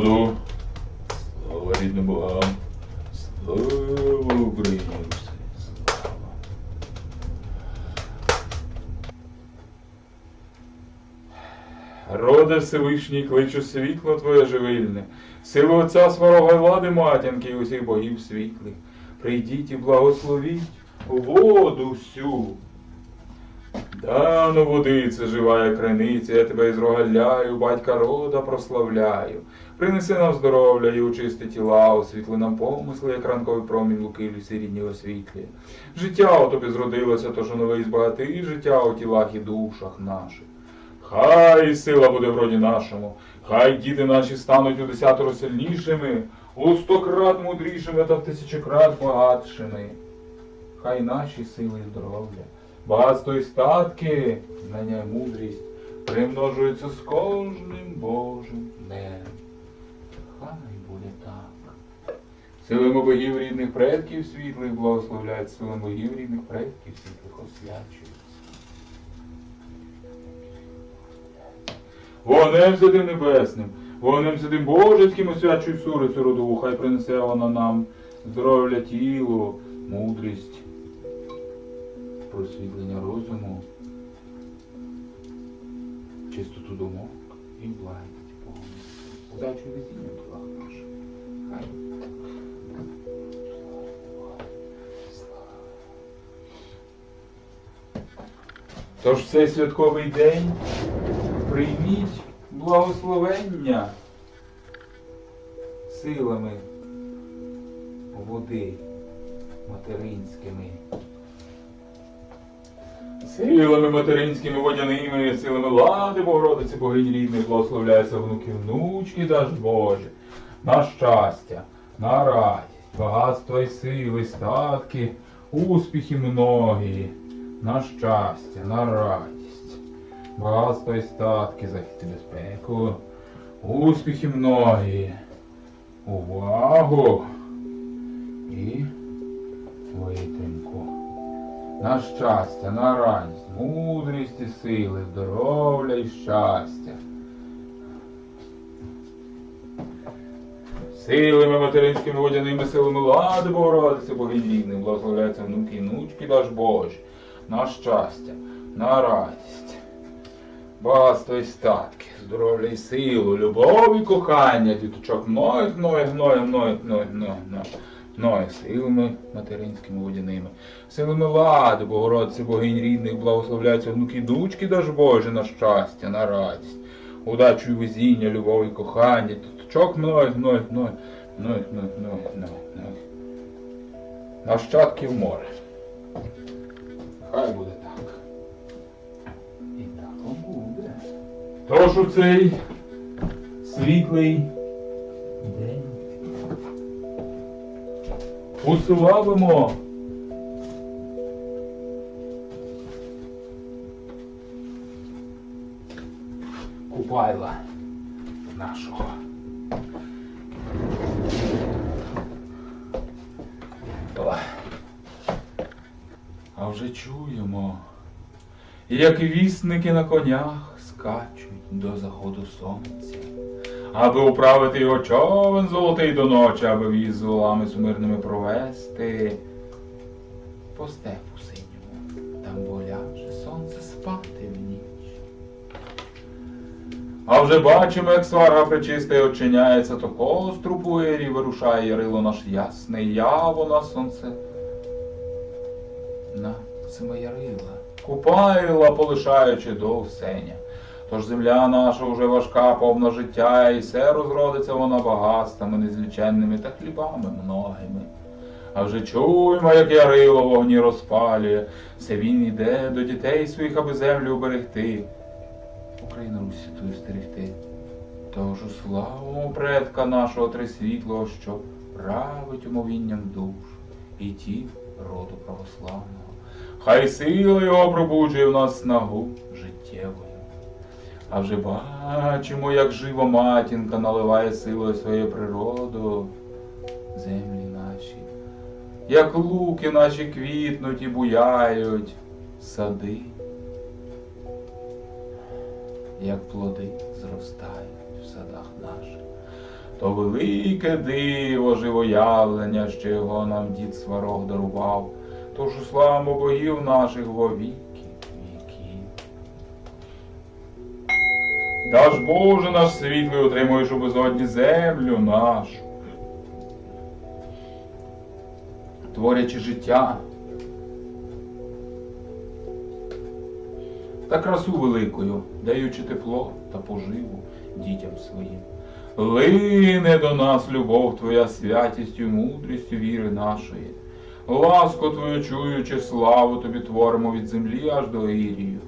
народу. Слава рідним богам. Слава Україні. Роде Всевишній, кличу світло Твоє живильне, силу Отця сварога влади матінки і усіх богів світлих. Прийдіть і благословіть воду всю. Дану водице живая криниця, я тебе із рогаляю, батька рода прославляю. Принеси нам здоров'я і очисти тіла, освітли нам помисли, як ранковий промінь луки лісі рідні освітлює. Життя у тобі зродилося, тож новий збагати, життя у тілах і душах наших. Хай сила буде в роді нашому, хай діти наші стануть у десятеро сильнішими, у сто крат мудрішими та в тисячократ багатшими. Хай наші сили і здоров'я, багатство і статки, знання і мудрість примножуються з кожним Божим днем. Хай буде так. Силами богів рідних предків світлих благословляють, силами богів рідних предків світлих освячують. Вогнем святим небесним, вогнем святим Божецьким освячуй сурицю родову, хай принесе вона нам здоров'я тілу, мудрість, просвітлення розуму, чистоту думок і благість Богу. Удачу везіння ділах наших. Хай. Тож цей святковий день прийміть благословення силами води материнськими. Силами материнськими водяними, силами лади Богородиці богині рідної, благословляються внуки, внучки, даж Боже, на щастя, на радість, багатство і сили, статки, успіхи многі, на щастя, на радість, багатство і статки, захист і безпеку, успіхи многі, увагу і витримку. На щастя, на радість, мудрість і сили, здоров'я і щастя. Силами материнськими водяними силами лади Богородиці, богинь рідних, благословляються внуки і внучки, даж Боже, на щастя, на радість, багатство і статки, здоров'я і силу, любов і кохання, діточок мною, мною, мною, мною, мною, мною, мною, мною, силами материнськими водяними, силами лади, Богородиці, богинь рідних, благословляються внуки і дочки, даж Боже, на щастя, на радість, удачу і везіння, любов і кохання, діточок мною, мною, мною, мною, мною, мною, мною, мною. Нащадки в море. Хай буде так. І так буде. Тож у цей світлий уславимо Купайла нашого. А вже чуємо, як вісники на конях скачуть до заходу сонця, аби управити його човен золотий до ночі, аби віз з волами сумирними провести по степу синьому, там боляже сонце спати в ніч. А вже бачимо, як сварга причиста очиняється, то костру буері вирушає ярило наш ясне, яво на сонце. На симе ярила, купайла, полишаючи до осеня. Тож земля наша уже важка, повна життя, і все розродиться вона багатствами незліченними та хлібами многими. А вже чуємо, як ярило вогні розпалює, все він іде до дітей своїх, аби землю уберегти. Україну Русь святую стерегти. Тож у славу предка нашого трисвітлого, що править умовінням душ і ті роду православного. Хай сила його пробуджує в нас снагу життєвою. А вже бачимо, як жива матінка наливає силою свою природу землі наші, як луки наші квітнуть і буяють, сади як плоди зростають в садах наших. То велике диво живоявлення, що його нам дід сварог дарував. Тож славимо богів наших во Даж Боже наш світлий, отримуєш у безодні землю нашу. Творячи життя. Та красу великою, даючи тепло та поживу дітям своїм. Лине до нас любов Твоя святістю, мудрістю віри нашої. Ласку Твою чуючи, славу Тобі творимо від землі аж до Ірію.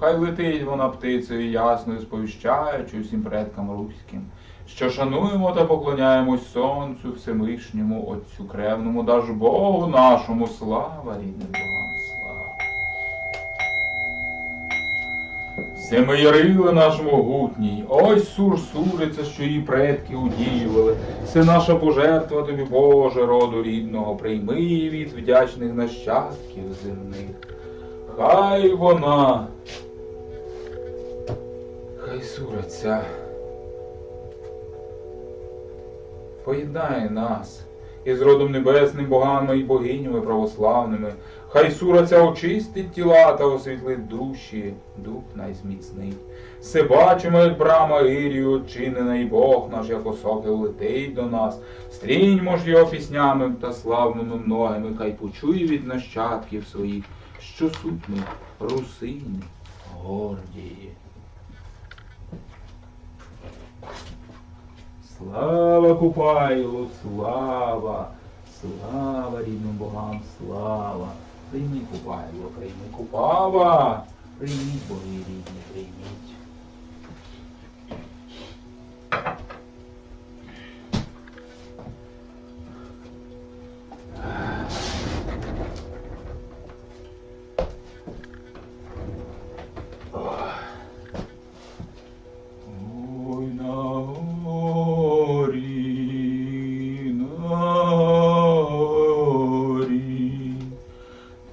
Хай летить вона птицею ясною, сповіщаючи усім предкам руським, що шануємо та поклоняємось Сонцю Всевишньому, Отцю Кревному, даж Богу нашому слава рідним богам слава. Семиярили наш могутній, ось сур суриця, що її предки удіювали. Це наша пожертва тобі, Боже, роду рідного, прийми її від вдячних нащадків земних. Хай вона, хай суриця поєднає нас із родом небесним богами і богинями православними. Хай сура ця очистить тіла та освітлить душі, дух найзміцнить. Все бачимо, як брама Ірію очинена, і Бог наш, як осокил летить до нас. Стріньмо ж його піснями та славними многими, хай почує від нащадків своїх, що суть ми русини гордії. Слава Купайлу, слава, слава рідним богам, слава. Прийми Купайло, прийми Купава. Прийміть боги рідні, прийміть.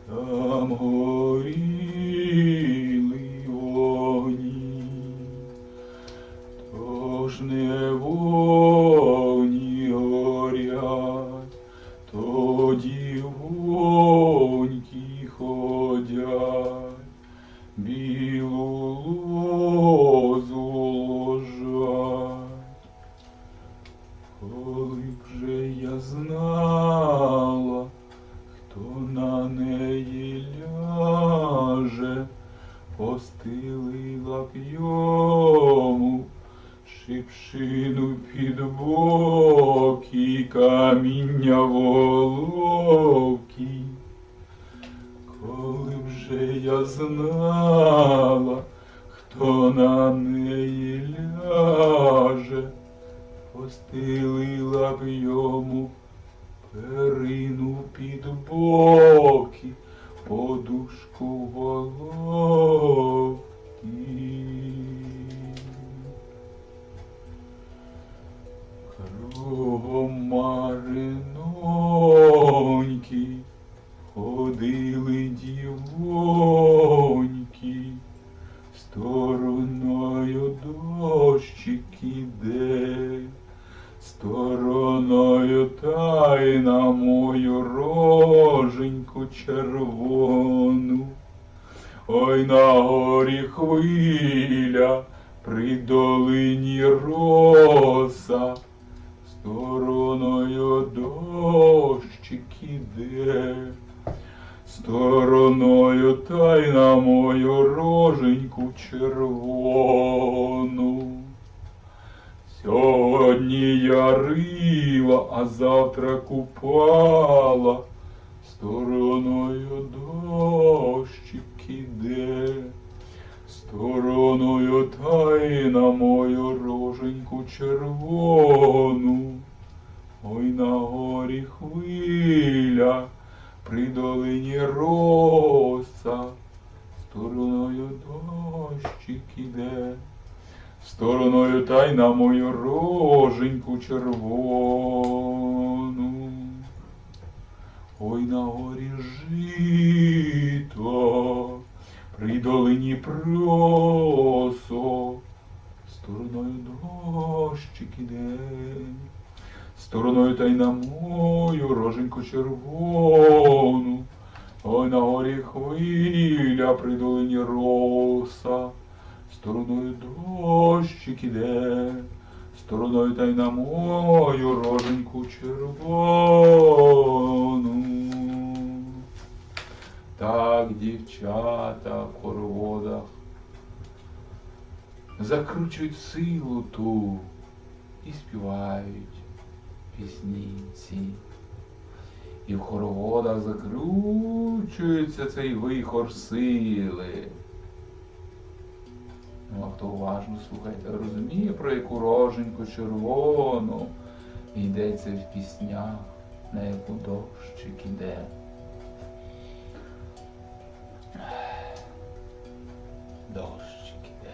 Там горіли вогні, тож не вогні горять, тоді воньки ходять білу лозу ложать. Коли б же я знала, хто на неї ляже, постелила б йому шипшину під боки, каміння волокі. Коли б же я знала, хто на неї ляже, постелила б йому перину під боки, подушку головки. Кругом мариноньки ходили дівоньки, стороною дощик іде, стороною тайна мою роженьку червону. Ой на горі хвиля, при долині роса, стороною дощик іде, стороною тайна мою роженьку червону. Сьогодні я рила, а завтра купала, стороною дощик іде, стороною тайна мою роженьку червону. Ой на горі хвиля, при долині роса, стороною дощик іде, стороною тайна мою роженьку червону. Ой на горі жито, при долині просо, стороною дощик іде, стороною та й на мою роженьку червону, ой на горі хвиля при долині роса, стороною дощик іде, стороною та й на мою роженьку червону. Так дівчата в хороводах закручують силу ту і співають пісні ці. І в хороводах закручується цей вихор сили. Ну, а хто уважно слухайте, розуміє, про яку роженьку червону йдеться в піснях, на яку дощик іде. Дощик іде.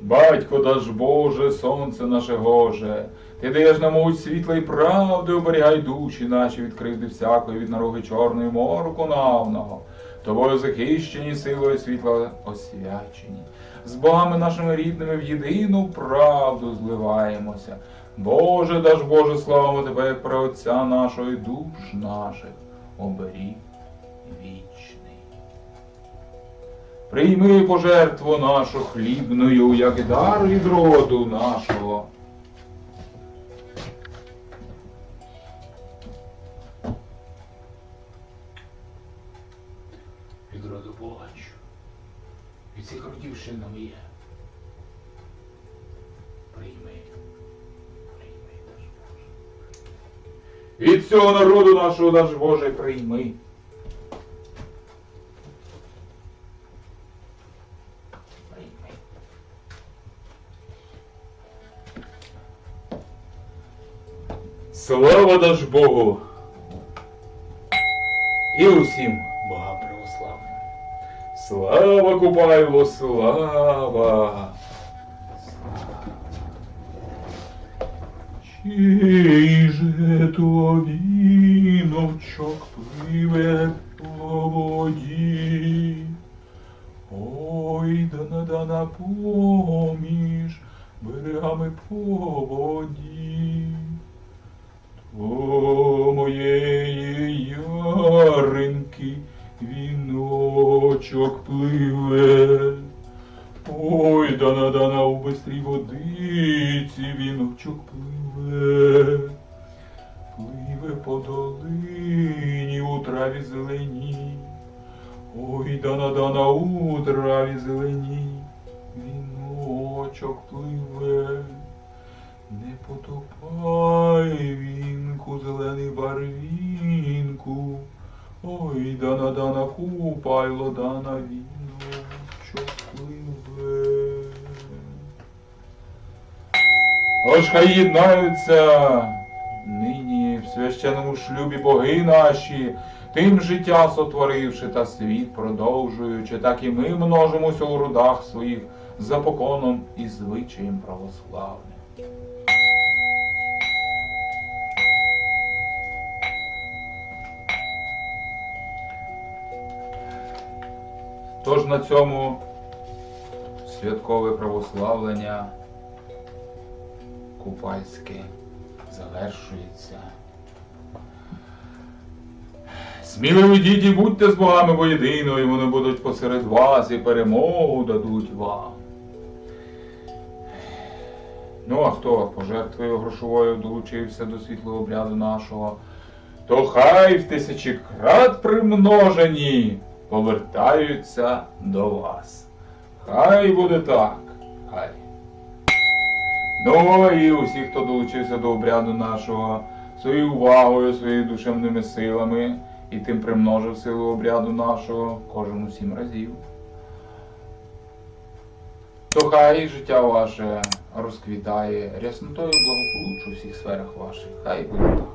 Батько даж Боже, сонце наше гоже, ти даєш нам муть світла і правди, оберігай душі наші від кривди всякої, від нароги чорної морку навного. Тобою захищені силою світла освячені. З богами нашими рідними в єдину правду зливаємося. Боже, даж Боже, славимо тебе, як про Отця нашого і душ наших, оберіг вічний. Прийми пожертву нашу хлібною, як дар від роду нашого. Від цього народу нашого, даж Боже, прийми. Прийми. Слава даж Богу! І усім богам православним. Слава Купайло, слава! Чий же то віночок пливе по воді? Ой, да дана поміж берегами по воді. О моєї яринки віночок пливе. Ой, дана дана у бистрій водиці віночок пливе. Пливе по долині у траві зеленій. Ой, дана дана у траві зеленій. Віночок пливе. Не потопай вінку, зелений барвінку. Ой, дана дана купайло, дана віночок Ож хай єднаються нині в священному шлюбі боги наші, тим життя сотворивши та світ продовжуючи, так і ми множимося у родах своїх за поконом і звичаєм православним. Тож на цьому святкове православлення купальське завершується. Сміливі діти, будьте з богами воєдино, і вони будуть посеред вас і перемогу дадуть вам. Ну, а хто пожертвою грошовою долучився до світлого обряду нашого, то хай в тисячі крат примножені повертаються до вас. Хай буде так. Хай. Ну і усі, хто долучився до обряду нашого своєю увагою, своїми душевними силами і тим примножив силу обряду нашого кожен у сім разів. То хай життя ваше розквітає ряснотою благополуччю у всіх сферах ваших. Хай буде так.